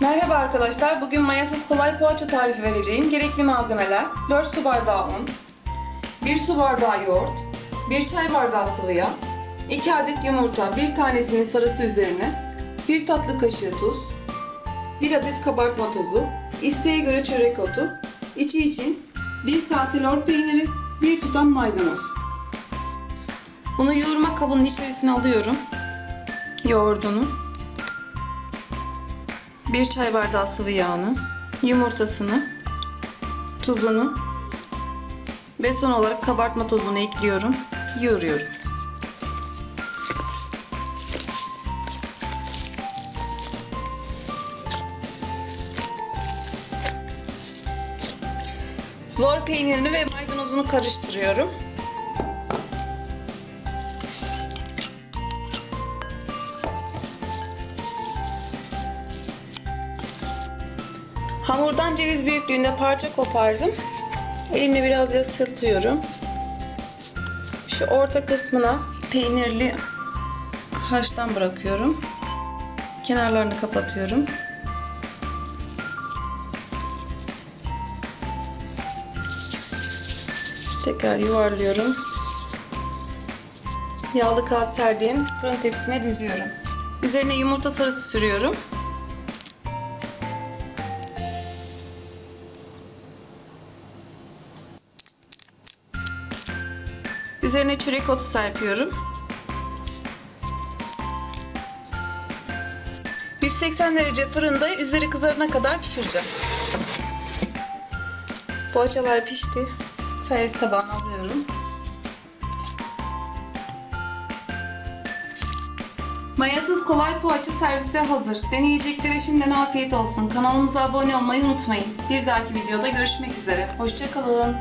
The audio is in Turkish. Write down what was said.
Merhaba arkadaşlar. Bugün mayasız kolay poğaça tarifi vereceğim. Gerekli malzemeler 4 su bardağı un, 1 su bardağı yoğurt, 1 çay bardağı sıvı yağ, 2 adet yumurta, bir tanesinin sarısı üzerine, 1 tatlı kaşığı tuz, 1 adet kabartma tozu, isteğe göre çörek otu, içi için 1 kase lor peyniri, 1 tutam maydanoz. Bunu yoğurma kabının içerisine alıyorum. Yoğurdunu. 1 çay bardağı sıvı yağını, yumurtasını, tuzunu ve son olarak kabartma tozunu ekliyorum. Yoğuruyorum. Lor peynirini ve maydanozunu karıştırıyorum. Hamurdan ceviz büyüklüğünde parça kopardım. Elimle biraz ısıtıyorum. Şu orta kısmına peynirli harçtan bırakıyorum. Kenarlarını kapatıyorum. Tekrar yuvarlıyorum. Yağlı kağıt serdiğim fırın tepsisine diziyorum. Üzerine yumurta sarısı sürüyorum. Üzerine çörek otu serpiyorum. 180 derece fırında üzeri kızarana kadar pişireceğim. Poğaçalar pişti. Servis tabağına alıyorum. Mayasız kolay poğaça servise hazır. Deneyeceklere şimdiden afiyet olsun. Kanalımıza abone olmayı unutmayın. Bir dahaki videoda görüşmek üzere. Hoşçakalın.